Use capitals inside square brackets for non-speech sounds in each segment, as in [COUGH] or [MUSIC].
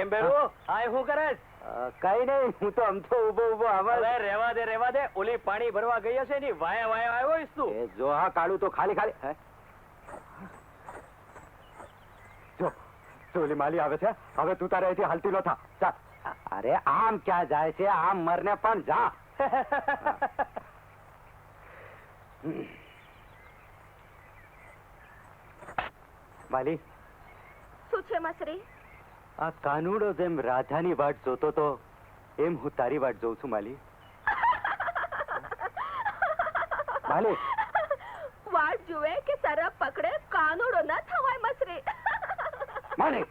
કેમ બેરું આ શું કરે કઈ નહીં હું તો આમ તો ઊભો ઊભો હવે રેવા દે રેવા દે. ઓલી પાણી ભરવા ગઈ હશે ની વાયા વાયા આવ્યો હોઈશ તું. જો હા કાળું તો ખાલી ખાલી. જો જો માલી આવે છે હવે તું તારે અહીંથી હાલતી નો થા. ચાલ અરે આમ ક્યાં જાય છે? આમ મરને પણ જા. માલી? શું છે મસરી? આ કાનુડો જેમ રાધાની વાટ જોતો તો એમ હું તારી વાટ જોઉં છું માલી. માલી. વાટ જુએ કે સરપ પકડે કાનુડો ન થવાય મસરી. માલી.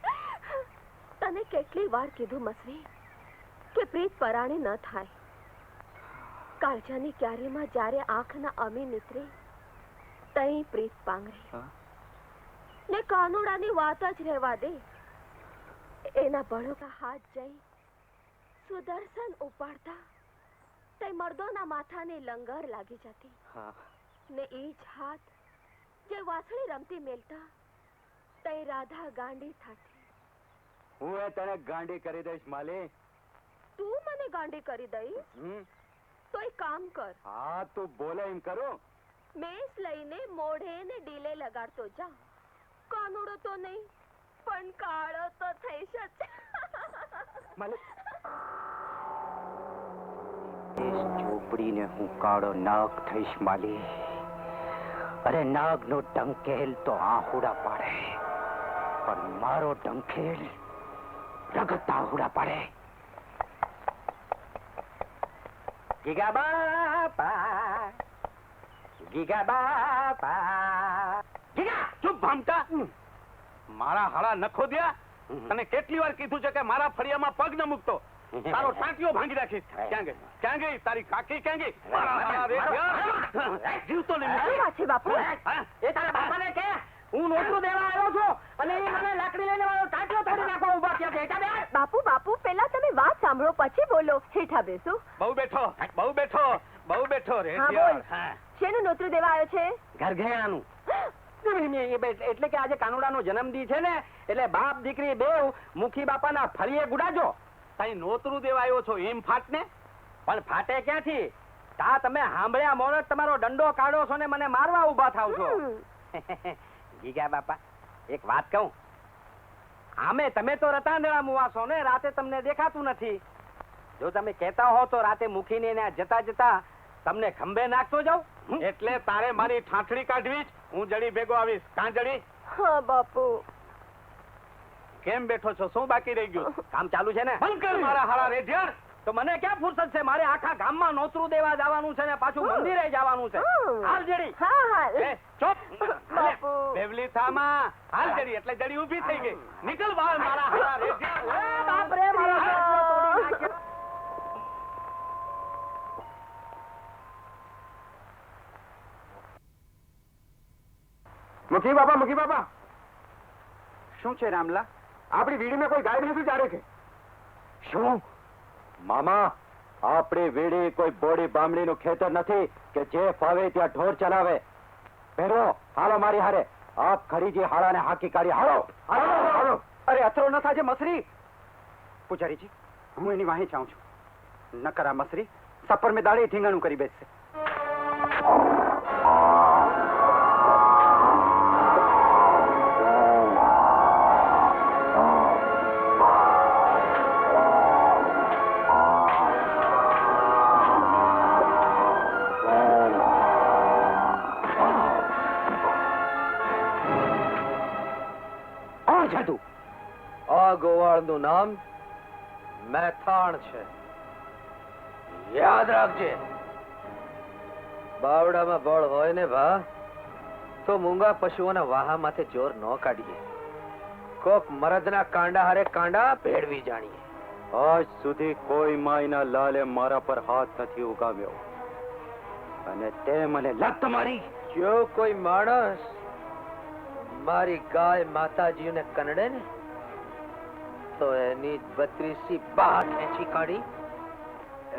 તને કેટલી વાર કીધું મસરી કે પ્રીત પરાણી ન થાય. કાળજાની ક્યારીમાં જ્યારે આંખના અમી નીતરે તઈ પ્રીત પાંગરે. ને કાનુડાની વાત જ રહેવા દે. એના બળોકા હાથ જઈ સુદર્શન ઉપાડતા તે મર્દોના માથાને લંગર લાગી જતી. ને એ જ હાથ જે વાસળી રમતી મેલતા તે રાધા ગાંડી થતી. હું એ તને ગાંડી કરી દઈશ માલી. તું મને ગાંડી કરી દઈશ? તો એક કામ કર. હા તું બોલે એમ કરો. મેસ લઈને મોઢે ને ડીલે લગાડતો જા. કાનુડો તો નહીં પણ કાળો થઈ શકે માલી હું કાળો નાગ થઈશ માલી. અરે નાગનો ડંકેલ તો આહુડા પાડે. પણ મારો ડંખેલ રગત આહુડા પાડે. ગીગા બાપા ગીગા બાપા ગીગા ચૂપ ભામતા મારા હાડા નખો દ્યા. તને કેટલી વાર કીધું છે કે મારા ફળિયામાં પગ ન મૂકતો. તારો ટાંટીઓ ભાંગી રાખીશ ક્યાં ગઈ? ક્યાં ગઈ? તારી કાકી ક્યાં ગઈ. જીવતો નહીં છે બાપુ. એ તારા બાપાને કે હું નોટું દેવા આવ્યો છું અને એ મને લાકડી લઈને મારો ટાંટિયો તોડી નાખવા ઊભા થયા છે. હેઠા બેસ. બાપુ બાપુ પેલા તમે વાત સાંભળો પછી બોલો. હેઠા બેસો. બહુ બેઠો. બહુ બેઠો. બહુ બેઠો રે હા. બોલ. શેનું નોતરું દેવા આવ્યો છે? ઘર ઘરઘેરાનું એટલે કે આજે કાનુડાનો જન્મદી છે ને એટલે બાપ દીકરી બે મુખી બાપાના ફળીએ ગુડાજો. તઈ નોતરું દેવા આવ્યો છો એમ ફાટને? પણ ફાટે ક્યાંથી? તા તમે સાંભળ્યા મોરત તમારો દંડો કાઢો છો ને મને મારવા ઊભા થાવ છો. [LAUGHS] ગીગા બાપા એક વાત કહું. આમે તમે તો રતાંદળા મુવાસો ને રાતે તમને દેખાતું નથી. જો તમે કહેતા હો તો રાતે મૂકીને જતા જતા તમને ખંભે નાખતો જાઉં? એટલે તારે મારી ઠાઠડી કાઢવી જ. હું જડી ભેગો આવીશ. કાંજળી હા બાપુ. કેમ બેઠો છો? શું બાકી રહી ગયું? કામ ચાલુ છે ને? મારા હાડા રેઢિયાર તો મને ક્યાં ફુરસત છે? મારે આખા ગામમાં નોતરું દેવા જવાનું છે ને પાછું મંદિરે જવાનું છે. હાલ જડી. હા એ, હા ચૂપ. બાપુ. બેવલી થામાં હાલ જડી એટલે જડી ઊભી થઈ ગઈ. નીકળ બહાર મારા હાડા રેઢિયાર એ બાપ રે, મારો હાથ તોડી નાખ્યો. મુખી બાપા મુખી બાપા શું છે રામલા? આપણી વીડીમાં કોઈ ગાય ભેંસું ચારે છે. શું? મામા આપણે વીડી કોઈ બોડી બામણીનું ખેતર નથી કે જે ફાવે ત્યાં ઢોર ચલાવે. ભેરો હાલો મારી હારે. આપ ખરીજી હાળાને હાકી કાઢી હાલો હાલો અરે અથરો ન થાજે મસરી. પૂજારીજી હું એની વાહી જાઉં છું. નકરા મસરી સપર મેં દાડે ઠીંગાણું કરી બેસશે. ગોવાળનું નામ મેથાણ છે. યાદ રાખજે. બાવડામાં બળ હોય ને ભા તો મૂંગા પશુઓના વાહા માથે જોર ન કાઢીએ. કોક મરદના કાંડા હારે કાંડા ભેળવી જાણીએ. આજ સુધી કોઈ માયના લાલે મારા પર હાથ નથી ઉગામ્યો અને તે મને લત મારી. જો કોઈ માણસ મારી ગાય માતાજીને કનડે ને તો એની બત્રીસી બા ખેંચી કાઢી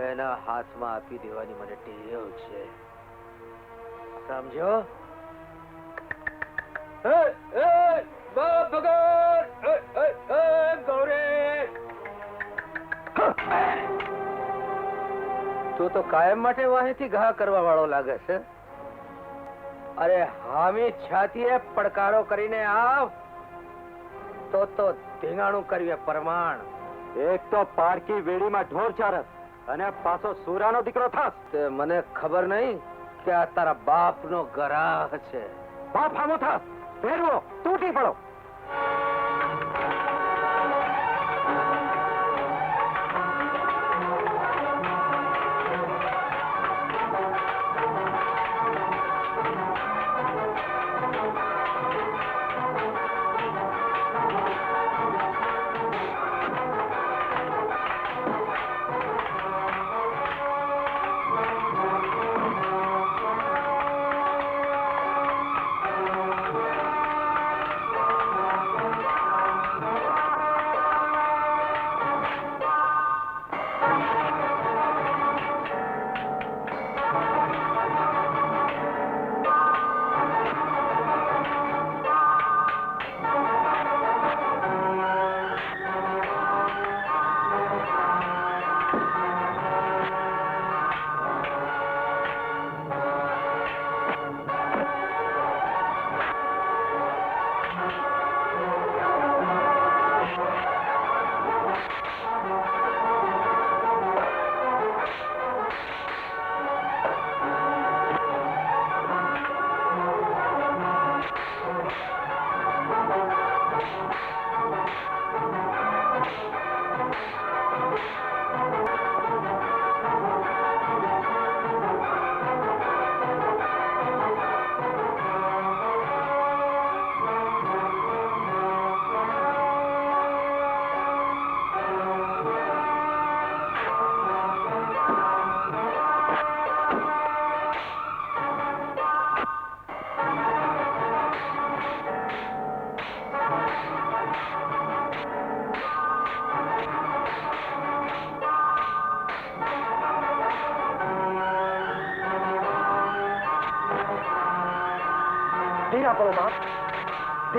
એના હાથમાં આપી દેવાની મને ટેવ છે. સમજો તું તો કાયમ માટે વાહેથી ઘા કરવા વાળો લાગે છે. અરે હામી છાતીએ પડકારો કરીને આવ. તો તો ધીંગાણું કરીએ પરમાણ. એક તો પારકી વેડીમાં ઢોર ચારસ અને પાછો સુરાનો દીકરો થાસ. તે મને ખબર નહીં કે આ તારા બાપનો ગરાહ છે. બાપ હામો થાસ. ભેરવો તૂટી પડો.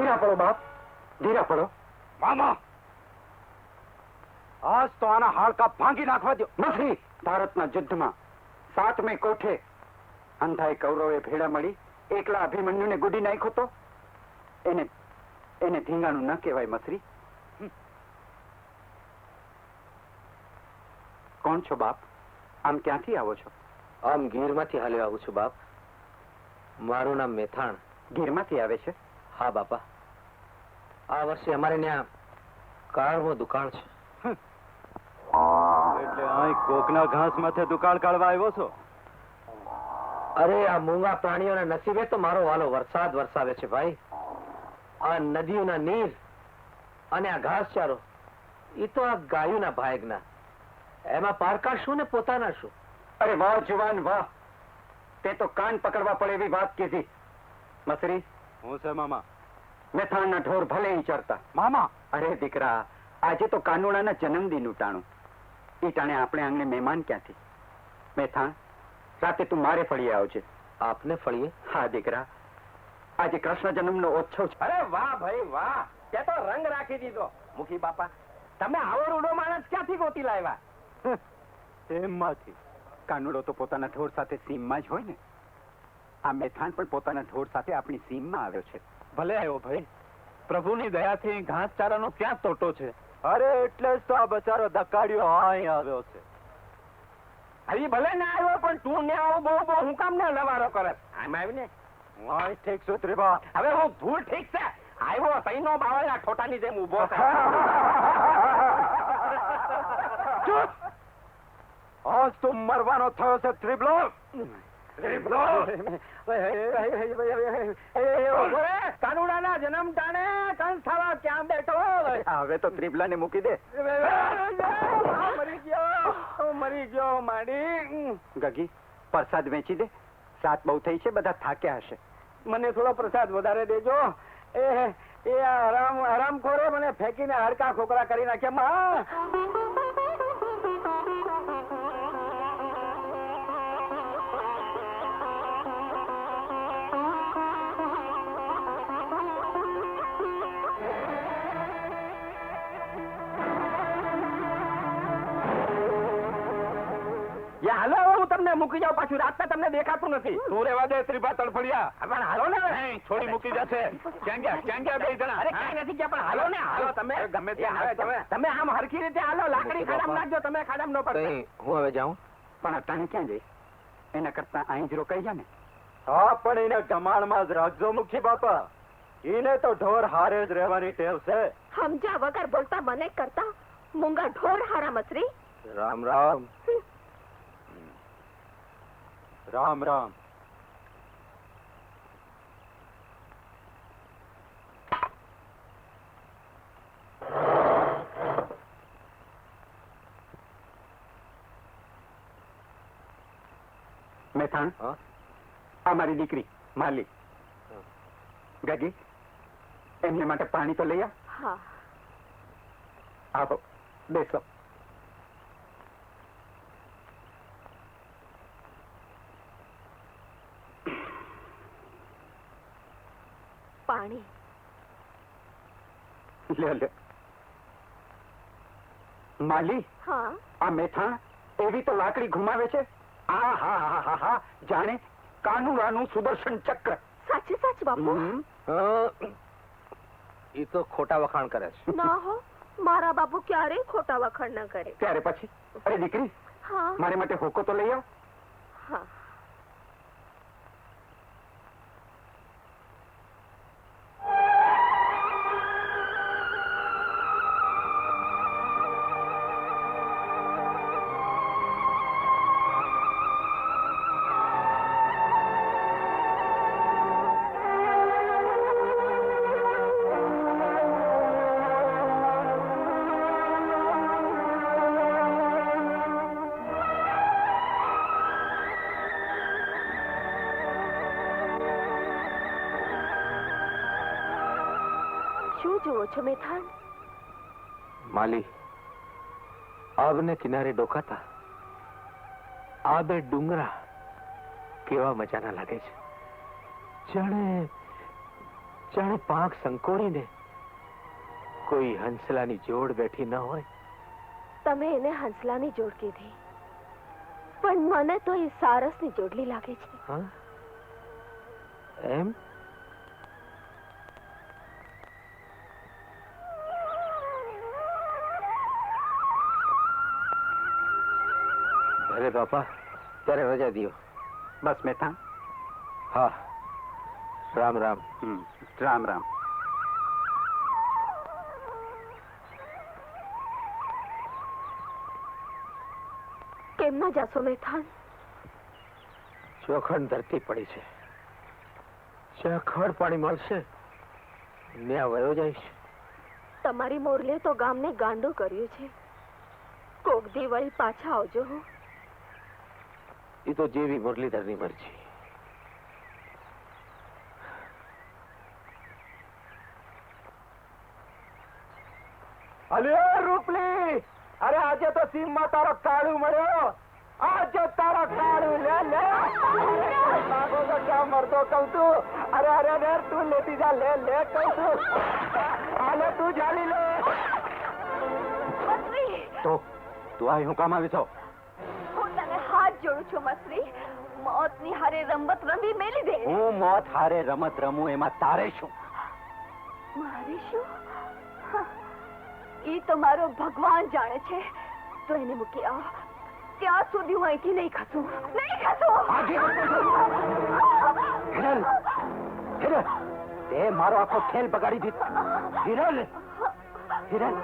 ધીરા પડો બાપ. ધીરા પડો. મામા! આજ તો આના હાડકા ભાંગી નાખવા દો નથી. ભારતના યુદ્ધમાં સાતમે કોઠે અંધાઈ કૌરવે ભેળા મળી એકલા અભિમન્યુને ગુડી નાખ્યો તો? એને એને ધીંગાણું ન કહેવાય મસરી. કોણ છો બાપ? આમ ક્યાંથી આવો છો? આમ ગીરમાંથી હાલ્યો આવું છું બાપ. મારું નામ મેથાણ. ગીરમાંથી આવે છે? હા બાપા. આ વર્ષે અમારે ત્યાં કાળવો દુકાળ છે. એટલે અહીં કોકના ઘાસ માથે દુકાળ કાઢવા આવ્યો છો? અરે આ મૂંગા પ્રાણીઓના નસીબે તો મારો વાલો વરસાદ વરસાવે છે ભાઈ. આ નદીઓના નીર અને આ ઘાસચારો એ તો આ ગાયોના ભાગના. એમાં પારકા શું ને પોતાના શું? અરે વાહ જુવાન વાહ. તે તો કાન પકડવા પડે એવી વાત કીધી. મસરી હું છે મામા. મેથાણના ઢોર ભલે ઈ ચરતા. મામા! અરે દીકરા આજે તો કાનુડાના જન્મદિન ઉટાણું. એ ટાણે આપણે આંગણે મહેમાન ક્યાંથી? મેથાણ રાતે તું મારે ફળીએ આવજે. આપને ફળીએ? હા દીકરા. આજે કૃષ્ણ જન્મનો ઓછો છે. અરે વાહ ભાઈ વાહ. તે તો રંગ રાખી દીધો. મુખી બાપા તમે આવો રૂડો માણસ ક્યાંથી ગોતી લાવ્યા? એમમાંથી કાનુડો તો પોતાના ઢોર સાથે સીમમાં જ હોય ને. આ મેથાન પણ પોતાના ઢોર સાથે આપણી સીમમાં આવ્યો છે. ભલે આવ્યો ભાઈ પ્રભુની દયાથી ઘાસચારાનો ક્યાં તોટો છે? અરે એટલે જ તો આ બચારો ધકાડ્યો અહીં આવ્યો છે. હજી ભલે ના આવ્યો પણ તું ને આવો બહુ બહુ હું કામ ને લવારો કરે? આમ આવીને? અહીં ઠીક છું ત્રિભા. હવે હું ભૂલ ઠીક છે. આવ્યો તઈનો બાવળના ઠોટાની જેમ ઊભો છે. [LAUGHS] ચૂપ! આજ તો મરવાનો થયો છે ત્રિબલો! કાનુડાના જન્મ ટાણે કંસ થવા ક્યાં બેઠો હવે તો ત્રિબલાને મૂકી દે. મરી ગયો મરી ગયો માડી. ગગી પ્રસાદ વેચી દે. સાત બહુ થઈ છે બધા થાક્યા હશે. મને થોડો પ્રસાદ વધારે દેજો. એ એ હરામ હરામખોરે મને ફેંકીને હડકા ખોકરા કરી નાખ્યા. માં! તમને મૂકી જાઉં પાછું. રાતના તમને દેખાતું નથી. તું રેવા દે ત્રિભા તડફડિયા. પણ હાલો ને છોડી મૂકી જશે. ક્યાં ગયા? ક્યાં ગયા બે જણા? અરે કઈ નથી ગયા પણ હાલો ને હાલો તમે. ગમે તે હવે તમે. તમે આમ હરખી રીતે હાલો લાકડી ખાડામાં નાખજો તમે ખાડામાં ન પડતા. હું હવે જાઉં? પણ અટાણે ક્યાં જઈ? એના કરતા અહીં જ રોકાઈ જા ને હા પણ એને ગમાણમાં જ રાખજો મુખી બાપા. એને તો ઢોર હારે જ રહેવાની ટેવ છે. સમજ્યા વગર બોલતા મને કરતા મૂંગા ઢોર હારા મસરી? રામ રામ. રામ રામ મેથાણ હા આ મારી દીકરી માલી ગગી એમને માટે પાણી તો લઈ આ હા આવો બેસો પાણી. લે લે. માલી હા? આ મેથાણ એવી તો લાકડી ઘુમાવે છે? આ હા હા હા હા જાણે કાનુડાનું સુદર્શન ચક્ર. સાચે સાચી બાપુ. એ તો ખોટા વખાણ કરે છે. ના હો મારા બાપુ ક્યારેય ખોટા વખાણ ન કરે. ત્યારે પછી? અરે દીકરી હા. મારે માટે હોકો તો લઈ આવ. હા. શું જુઓ છો મેથાન માલી આવને કિનારે ડોકાતા આ બે ડુંગરા કેવા મજાના લાગે છે. જાણે જાણે પાંખ સંકોરીને કોઈ હંસલાની જોડ બેઠી ન હોય. તમે એને હંસલાની જોડ કીધી. પણ મને તો એ સારસની જોડલી લાગે છે. હા? એમ? ભલે બાપા ત્યારે રજા દિયો. બસ મેથાણ હા. રામ રામ. રામ રામ. કેમ ના જાશો મેથાણ ચોખંડ ધરતી પડી છે. જ્યાં ખડ પાણી મળશે. ત્યાં વયો જઈશ. તમારી મોરલે તો ગામને ગાંડું કર્યું છે. કોક દી વળી પાછા આવજો હો. એ તો જેવી મુરલીધરની મરજી. અલ્યો રૂપલી અરે આજે તો સીમમાં તારો કાળું મળ્યો. આજે તારો કાળું લે લે. ભાગો તો ક્યાં મરતો કહું તું અરે અરે અરે તું લેતી જા લે લે કહું તું આલે તું જાણી લે. તો તું આ હું કામ આવી છો? છું મસરી મોતની હારે રમત રમી મેલી દે. હું મોત હારે રમત રમું એમાં તારે શું? મારે શું? ઈ તો મારો ભગવાન જાણે છે. તો એને મૂકી આવ. ત્યાં સુધી હું અહીંથી નહીં ખસું. નહીં ખસું! હિરલ હિરલ તે મારો આખો ખેલ બગાડી દીધો. હિરલ હિરલ.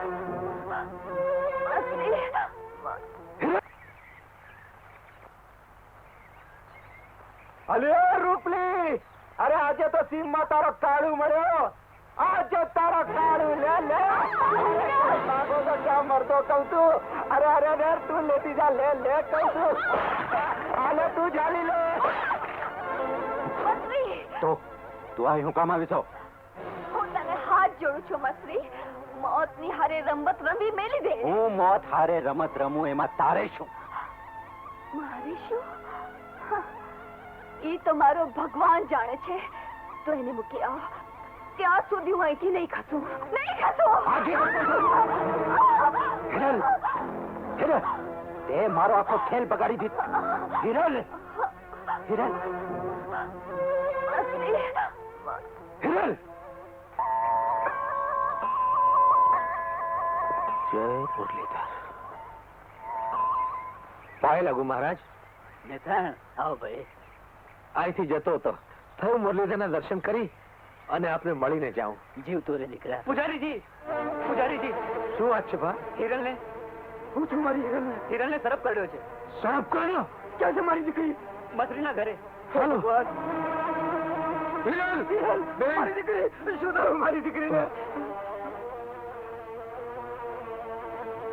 અલ્યો રૂપલી! અરે આજે તો સીમમાં તારો કાળું મળ્યો. આજે તારો કાળું લે લે. તો ક્યાં મરતો કહું તું અરે અરે અરે તું લેતી જા લે લે કહું તું આને તું જાલી લે. તો તું આ હું કામ આવી છો? હું તને હાથ જોડું છું મસરી. મોતની હારે રમત રમી મેલી દે. હું મોત હારે રમત રમું એમાં તારે શું? મારે શું? ઈ તો મારો ભગવાન જાણે છે. તો એને મૂકી આવ. ત્યાં સુધી હું અહીંથી નહીં ખસું. નહીં ખસું! હિરલ હિરલ તે મારો આખો ખેલ બગાડી દીધો. હિરલ હિરલ. હિરલ! જય મુરલીધર. પાય લાગુ મહારાજ? આવો ભાઈ. અહીંથી જતો હતો. થયું મુરલીધરના દર્શન કરી અને આપને મળીને જાઉં. જીવતો રે દીકરા. પૂજારીજી પૂજારીજી. શું વાત છે ભા? હિરલને હું છું મારી હિરલ હિરલને સરપ કર્યો છે. સરપ કર્યો? ક્યાં છે મારી દીકરી? મથરીના ઘરે. હાલો. હિરલ હિરલ મારી દીકરી. શું થયું મારી દીકરીને?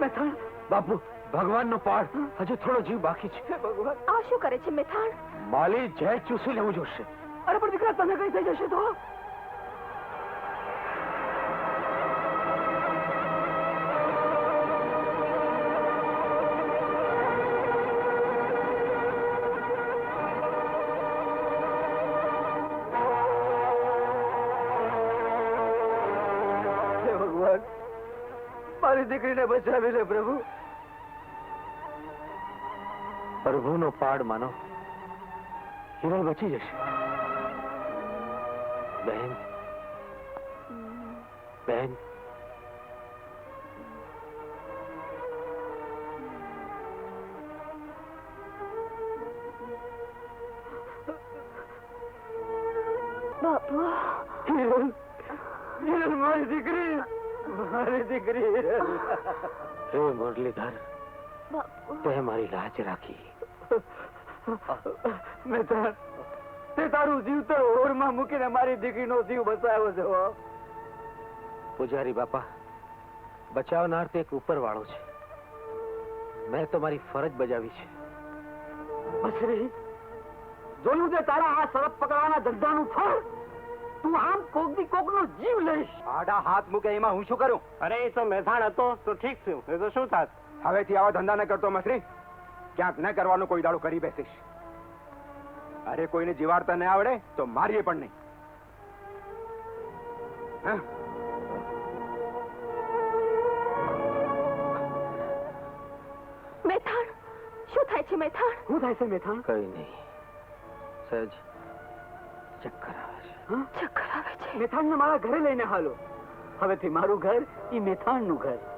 મેથાણ. બાપુ ભગવાનનો પાડ હજુ થોડો જીવ બાકી છે. ભગવાન આ શું કરે છે મેથાણ? માલી ઝેર ચૂસી લેવું જોશે. અરે પણ દીકરા તને કઈ થઈ જશે તો? મારી દીકરીને બચાવી લે પ્રભુ. પ્રભુનો પાડ માનો. હિરલ બચી જશે બહેન બહેન બાપુ હિરલ હિરલ મારી દીકરી મારી દીકરી હે મુરલીધર તે મારી લાજ રાખી તે તારું જીવ તો ઓરમાં મૂકીને મારી દીકરીનો જીવ બચાવ્યો છે પૂજારી બાપા બચાવનાર તે એક ઉપરવાળો છે. મેં તો મારી ફરજ બજાવી છે. બસરી જોયું તે તારા આ સરપ પકડવાના ધંધાનું ફળ? તું આમ કોકની કોકનો જીવ લઈશ. આડા હાથ મૂકે એમાં હું શું કરું? અરે એ તો મહેસાણ હતો તો ઠીક થયું. એ તો શું થાત? હવેથી આવા ધંધા ન કરતો મસરી. ક્યાંક ન કરવાનું કોઈ દાડો કરી બેસીશ. અરે કોઈને જીવાડતા ન આવડે તો મારીએ પણ નહીં. હા? મેથાણ શું થાય છે મેથાણ? શું થાય છે મેથાણ? કઈ નહીં. સહેજ ચક્કર આવે છે. ચક્કર આવે છે. મેથાણને મારા ઘરે લઈને હાલો. હવેથી મારું ઘર એ મેથાણનું ઘર.